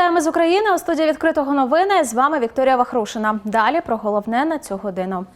з України у студії відкритого новини. З вами Вікторія Вахрушина. Далі про головне на цю годину.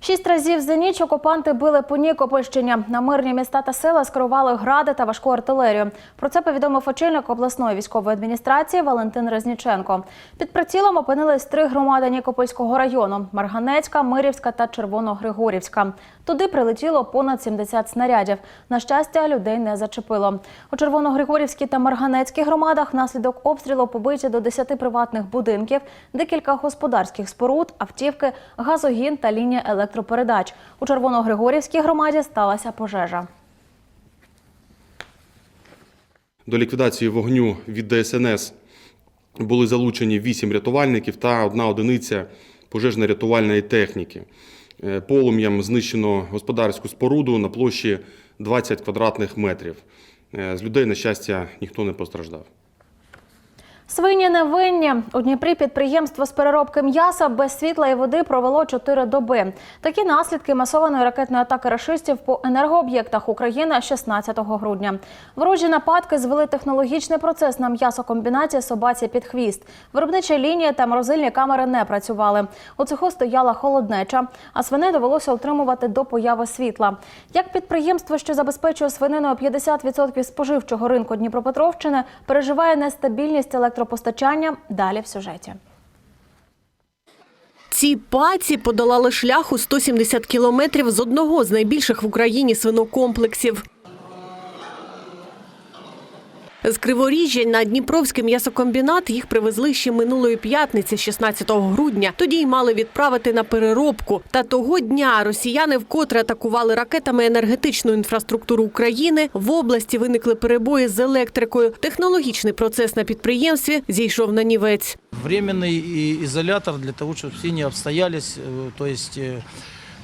Шість разів за ніч окупанти били по Нікопольщині. На мирні міста та села скерували гради та важку артилерію. Про це повідомив очільник обласної військової адміністрації Валентин Резніченко. Під прицілом опинились три громади Нікопольського району: Марганецька, Мирівська та Червоногригорівська. Туди прилетіло понад 70 снарядів. На щастя, людей не зачепило. У Червоногригорівській та Марганецькій громадах внаслідок обстрілу побиті до 10 приватних будинків, декілька господарських споруд, автівки, газогін та лінія електропередач. У Червоногригорівській громаді сталася пожежа. До ліквідації вогню від ДСНС були залучені 8 рятувальників та одна одиниця пожежно-рятувальної техніки. Е, Полум'ям знищено господарську споруду на площі 20 квадратних метрів. Е, З людей, на щастя, ніхто не постраждав. Свині невинні. У Дніпрі підприємство з переробки м'яса без світла і води провело чотири доби. Такі наслідки масованої ракетної атаки рашистів по енергооб'єктах України 16 грудня. Ворожі нападки звели технологічний процес на м'ясокомбінаті собаці під хвіст. Виробничі лінії та морозильні камери не працювали. У цеху стояла холоднеча, а свиней довелося утримувати до появи світла. Як підприємство, що забезпечує свининою 50% споживчого ринку Дніпропетровщини, переживає нестабільність електропостачання. Далі в сюжеті. Ці паці подолали шлях у 170 кілометрів з одного з найбільших в Україні свинокомплексів. З Криворіжжя на Дніпровський м'ясокомбінат їх привезли ще минулої п'ятниці, 16 грудня. Тоді й мали відправити на переробку. Та того дня росіяни вкотре атакували ракетами енергетичну інфраструктуру України. В області виникли перебої з електрикою. Технологічний процес на підприємстві зійшов на нівець. временный и- изолятор для того, чтобы все не обстоялись, э, то есть э,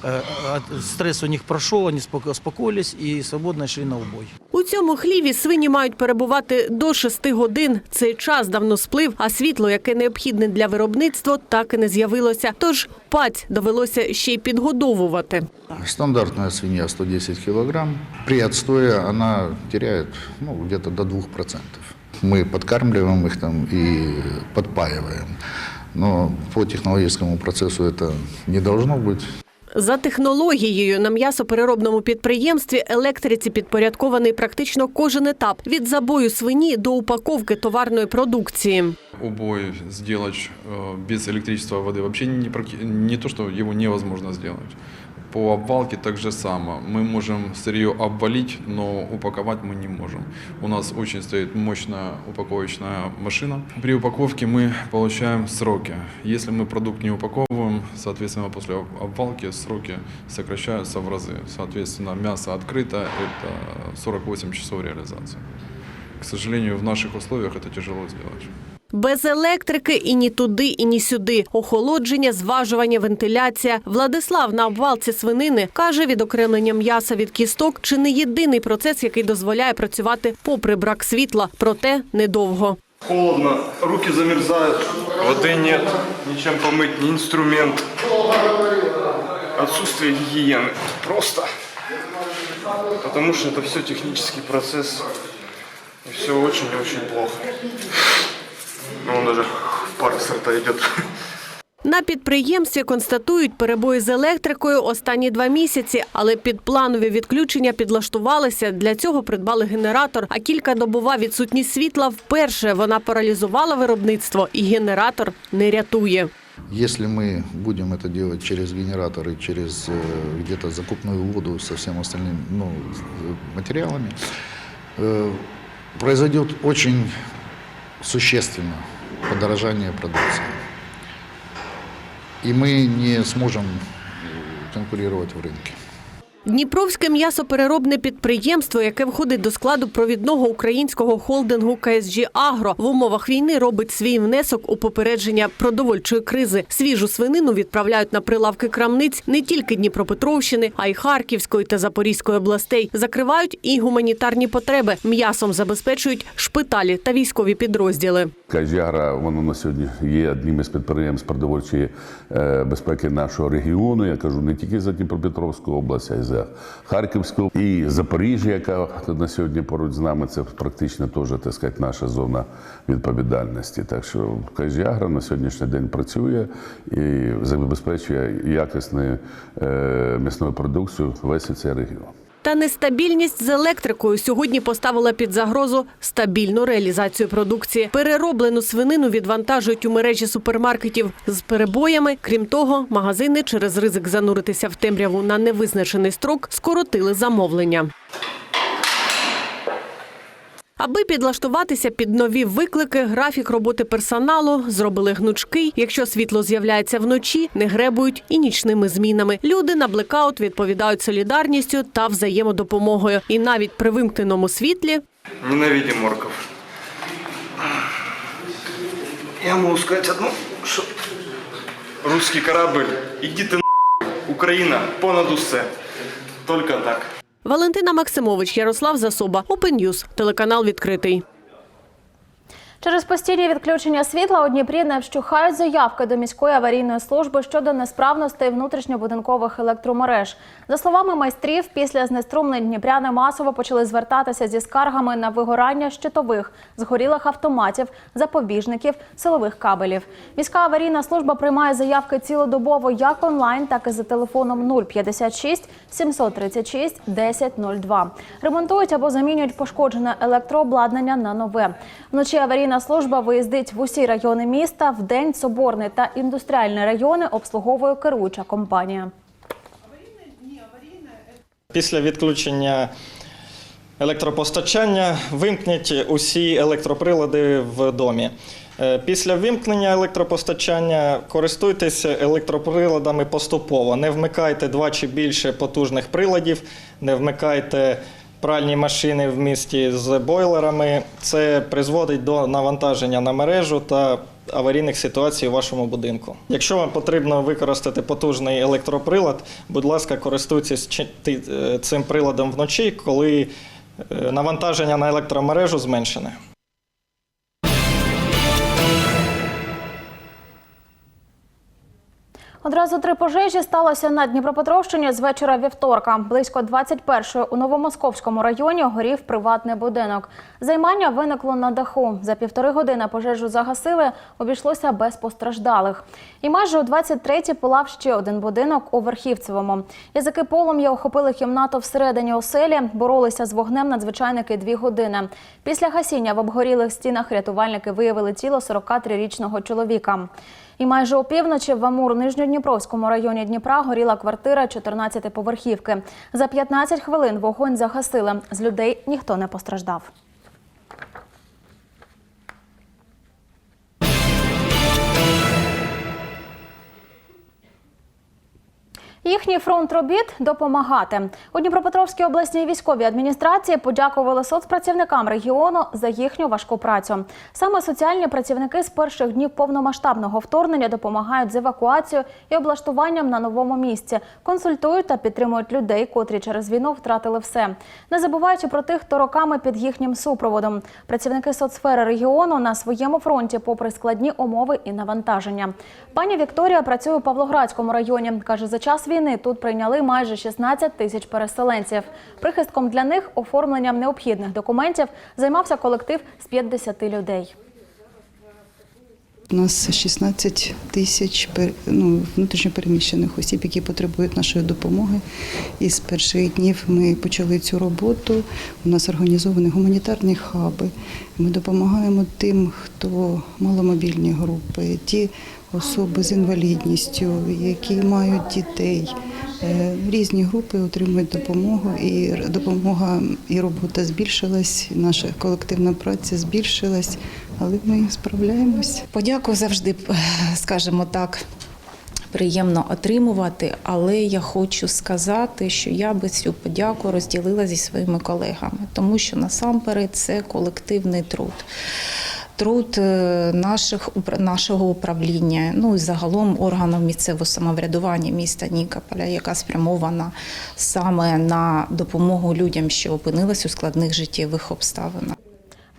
э, от- стресс у них прошел, они споко- успокоились и свободно шли на убой. У цьому хліві свині мають перебувати до 6 годин. Цей час давно сплив, а світло, яке необхідне для виробництва, так і не з'явилося. Тож паць довелося ще й підгодовувати. Стандартная свинья 110 килограмм. При отстое она теряет ну, где-то до 2%. Мы подкармливаем их там и подпаиваем. Но по технологическому процессу это не должно быть. За технологією на м'ясопереробному підприємстві електриці підпорядкований практично кожен етап від забою свині до упаковки товарної продукції. убой сделать э, без электричества воды вообще не, практи- не то, что его невозможно сделать. По обвалке так же само. Мы можем сырье обвалить, но упаковать мы не можем. У нас очень стоит мощная упаковочная машина. При упаковке мы получаем сроки. Если мы продукт не упаковываем, соответственно, после об- обвалки сроки сокращаются в разы. Соответственно, мясо открыто – это 48 часов реализации. К сожалению, в наших условиях это тяжело сделать. Без електрики і ні туди, і ні сюди. Охолодження, зважування, вентиляція. Владислав на обвалці свинини каже, відокремлення м'яса від кісток чи не єдиний процес, який дозволяє працювати попри брак світла, проте недовго. Холодно, руки замерзают, воды нет, ничем помыть, ни инструмент. Отсутствие гигиены. Просто. Потому что это все технический процесс. И все очень и очень плохо. Ну, он даже пара сорта идет. На підприємстві констатують перебої з електрикою останні два місяці, але під планові відключення підлаштувалися. Для цього придбали генератор. А кількадобова відсутність світла вперше вона паралізувала виробництво, і генератор не рятує. Если мы будем это делать через генераторы, через э, где-то закупную воду со всем остальным ну, э, материалами, э, произойдет очень существенно подорожание продукции. И мы не сможем э, конкурировать в рынке. Дніпровське м'ясопереробне підприємство, яке входить до складу провідного українського холдингу КСЖ Агро, в умовах війни робить свій внесок у попередження продовольчої кризи. Свіжу свинину відправляють на прилавки крамниць не тільки Дніпропетровщини, а й Харківської та Запорізької областей. Закривають і гуманітарні потреби. М'ясом забезпечують шпиталі та військові підрозділи. Кажягра, воно на сьогодні є одним із підприємств продовольчої е, безпеки нашого регіону. Я кажу не тільки за Дніпропетровську область, а й за Харківську і Запоріжжя, яка на сьогодні поруч з нами. Це практично теж так сказати, наша зона відповідальності. Так що Кажягра на сьогоднішній день працює і забезпечує якісну е, м'ясну продукцію весь цей регіон. Та нестабільність з електрикою сьогодні поставила під загрозу стабільну реалізацію продукції. Перероблену свинину відвантажують у мережі супермаркетів з перебоями. Крім того, магазини через ризик зануритися в темряву на невизначений строк скоротили замовлення. Аби підлаштуватися під нові виклики, графік роботи персоналу зробили гнучкий. Якщо світло з'являється вночі, не гребують і нічними змінами. Люди на блекаут відповідають солідарністю та взаємодопомогою. І навіть при вимкненому світлі Ненавидим орков. Я могу сказать одно, что русский корабль, иди ты нахуй, Украина, понад усе. Только так. Валентина Максимович, Ярослав Засоба, Open News, телеканал відкритий. Через постійні відключення світла у Дніпрі не вщухають заявки до міської аварійної служби щодо несправностей внутрішньобудинкових електромереж. За словами майстрів, після знеструмлень дніпряни масово почали звертатися зі скаргами на вигорання щитових, згорілих автоматів, запобіжників, силових кабелів. Міська аварійна служба приймає заявки цілодобово як онлайн, так і за телефоном 056 736 1002. Ремонтують або замінюють пошкоджене електрообладнання на нове. Вночі аварійна служба виїздить в усі райони міста. В день соборний та індустріальні райони обслуговує керуюча компанія. Після відключення електропостачання вимкніть усі електроприлади в домі. Е, Після вимкнення електропостачання користуйтесь електроприладами поступово. Не вмикайте два чи більше потужних приладів, не вмикайте пральні машини в місті з бойлерами. Це призводить до навантаження на мережу та аварійних ситуацій у вашому будинку. Якщо вам потрібно використати потужний електроприлад, будь ласка, користуйтесь е, цим приладом вночі, коли е, навантаження на електромережу зменшене. Одразу три пожежі сталося на Дніпропетровщині з вечора вівторка. Близько 21-ї у Новомосковському районі горів приватний будинок. Займання виникло на даху. За півтори години пожежу загасили, обійшлося без постраждалих. І майже о 23-й пилав ще один будинок у Верхівцевому. Язики полум'я охопили кімнату всередині оселі, боролися з вогнем надзвичайники дві години. Після гасіння в обгорілих стінах рятувальники виявили тіло 43-річного чоловіка. І майже опівночі в Амур Нижньодніпровському районі Дніпра горіла квартира 14-поверхівки. За 15 хвилин вогонь загасили. З людей ніхто не постраждав. Їхній фронт робіт допомагати у Дніпропетровській обласній військовій адміністрації подякували соцпрацівникам регіону за їхню важку працю. Саме соціальні працівники з перших днів повномасштабного вторгнення допомагають з евакуацією і облаштуванням на новому місці, консультують та підтримують людей, котрі через війну втратили все, не забуваючи про тих, хто роками під їхнім супроводом. Працівники соцсфери регіону на своєму фронті, попри складні умови і навантаження. Пані Вікторія працює у Павлоградському районі. каже, за час війни тут прийняли майже 16 тисяч переселенців. Прихистком для них оформленням необхідних документів займався колектив з 50 людей. У нас 16 тисяч ну, внутрішньопереміщених осіб, які потребують нашої допомоги. І з перших днів ми почали цю роботу. У нас організовані гуманітарні хаби. Ми допомагаємо тим, хто маломобільні групи, ті особи з інвалідністю, які мають дітей. Е, Різні групи отримують допомогу, і допомога і робота збільшилась, наша колективна праця збільшилась, але ми справляємось. Подяку завжди, е, скажімо так, приємно отримувати, але я хочу сказати, що я би цю подяку розділила зі своїми колегами, тому що насамперед це колективний труд. Труд е, наших нашого управління, ну і загалом органів місцевого самоврядування міста Нікополя, яка спрямована саме на допомогу людям, що опинились у складних життєвих обставинах.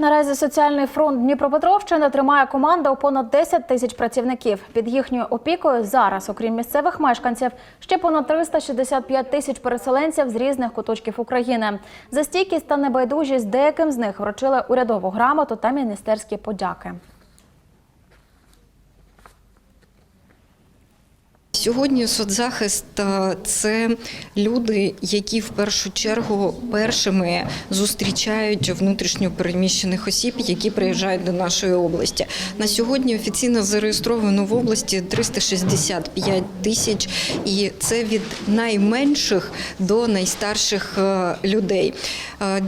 Наразі соціальний фронт Дніпропетровщини тримає команда у понад 10 тисяч працівників. Під їхньою опікою зараз, окрім місцевих мешканців, ще понад 365 тисяч переселенців з різних куточків України. За стійкість та небайдужість деяким з них вручили урядову грамоту та міністерські подяки. Сьогодні соцзахист це люди, які в першу чергу першими зустрічають внутрішньо переміщених осіб, які приїжджають до нашої області. На сьогодні офіційно зареєстровано в області 365 тисяч, і це від найменших до найстарших людей.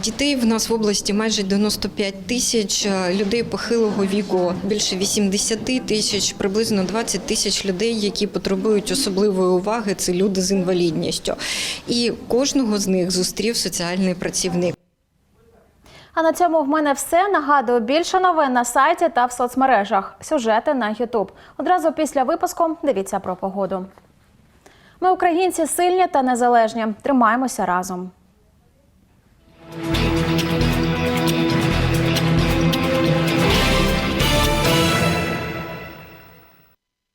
Дітей в нас в області майже 95 тисяч, людей похилого віку більше 80 тисяч, приблизно 20 тисяч людей, які потребують особливої уваги. Це люди з інвалідністю. І кожного з них зустрів соціальний працівник. А на цьому в мене все. Нагадую, більше новин на сайті та в соцмережах. Сюжети на Ютуб. Одразу після випуску дивіться про погоду. Ми, українці, сильні та незалежні. Тримаємося разом.